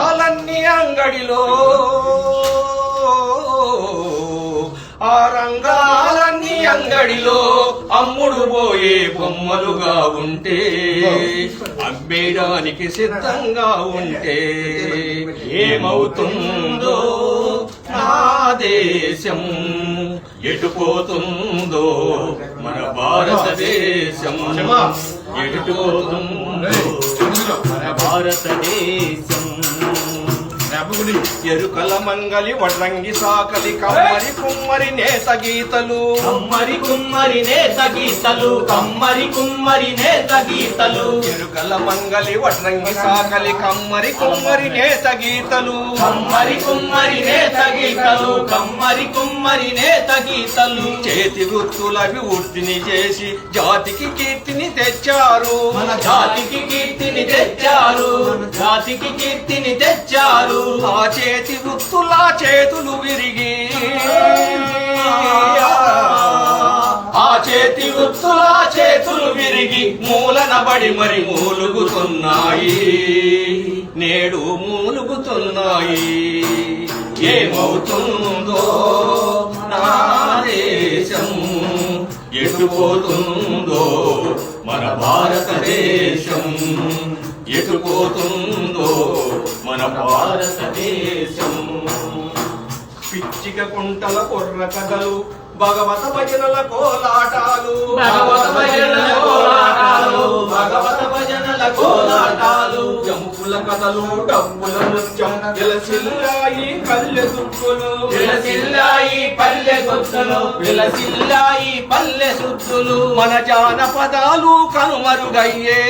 పాలన్నీ అంగడిలో. ఆ రంగాలన్నీ అంగడిలో అమ్ముడు పోయే బొమ్మలుగా ఉంటే అమ్మేయడానికి సిద్ధంగా ఉంటే ఏమవుతుందో నా దేశం ఎటుపోతుందో మన భారతదేశం ఎటుపోతుందో మన భారతదేశం ఎరుకల మంగలి వడ్రంగి సాకలి కమ్మరి కుమ్మరి నేత గీతలు. కమ్మరి కుమ్మరి నేత గీతలు కమ్మరి కుమ్మరి నేత గీతలు. ఎరుకల మంగలి వడ్రంగి సాకలి కమ్మరి కుమ్మరి నేత గీతలు. కమ్మరి కుమ్మరి నేత గీతలు కమ్మరి కుమ్మరి నేత గీతలు. చేతి వృత్తుల అభివృద్ధిని చేసి జాతికి కీర్తిని తెచ్చారు. మన జాతికి కీర్తిని తెచ్చారు జాతికి కీర్తిని తెచ్చారు. చేతి వృత్తుల చేతులు విరిగి. ఆ చేతి వృత్తుల చేతులు విరిగి మూలనబడి మరి మూలుగుతున్నాయి. నేడు మూలుగుతున్నాయి. ఏమవుతుందో నా దేశం ఎటుపోతుందో మన భారతదేశం ఎటుపోతుందో భారతదేశం పిచ్చిక కుంటల కొర్ర కథలు భగవత భజనల కోలాటాలు. భగవత భజనల కోలాటాలు భగవత భజనల కోలాటాలు. జంపుల కథలు డబ్బుల నృత్యం ఎలసిల్లాయి కళ్ళె దుక్కులు విలసిల్లాయి పల్లె గుర్తులు విలసిల్లాయి పల్లె సుత్తులు. మన జానపదాలు కనుమరుగయ్యే.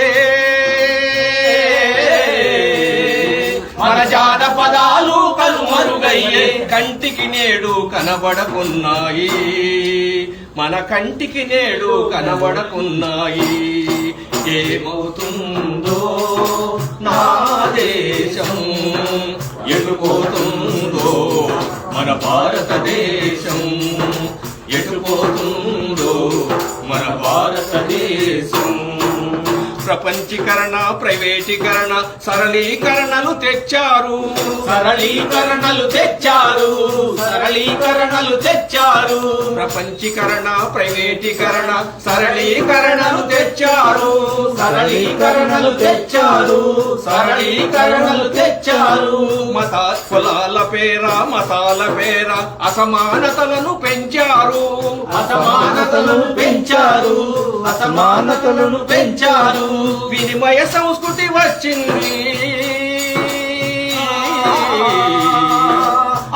జానపదాలు కనుమరుగయ్యే. కంటికి నేడు కనబడకున్నాయి. మన కంటికి నేడు కనబడకున్నాయి. ఏమవుతుందో నా దేశం ఎటుపోతుందో మన భారతదేశం ఎటుపోతుందో మన భారతదేశం. ప్రపంచీకరణ ప్రైవేటీకరణ సరళీకరణలు తెచ్చారు. సరళీకరణలు తెచ్చారు. సరళీకరణలు తెచ్చారు. ప్రపంచీకరణ ప్రైవేటీకరణ సరళీకరణలు తెచ్చారు. సరళీకరణలు తెచ్చారు. సరళీకరణలు తెచ్చారు. మత కులాల పేర మతాల పేర అసమానతలను పెంచారు. అసమానతలను పెంచారు. అసమానతలను పెంచారు. వినిమయ సంస్కృతి వచ్చింది.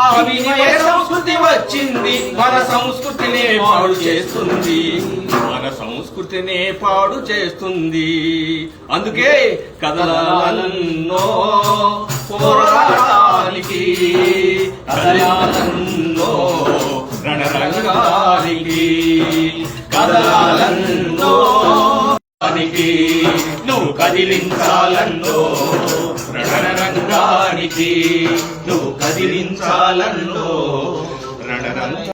ఆ వినిమయ సంస్కృతి వచ్చింది. మన సంస్కృతినే పాడు చేస్తుంది. మన సంస్కృతినే పాడు చేస్తుంది. అందుకే కదలన్నో పోరాటానికి కదలాలన్నో రణరంగానికి కదలాలన్నో కదిలించాలన్నో. కదిలించాలన్నో రణరంగానికి నువ్వు కదిలించాలన్నో. రణరంగ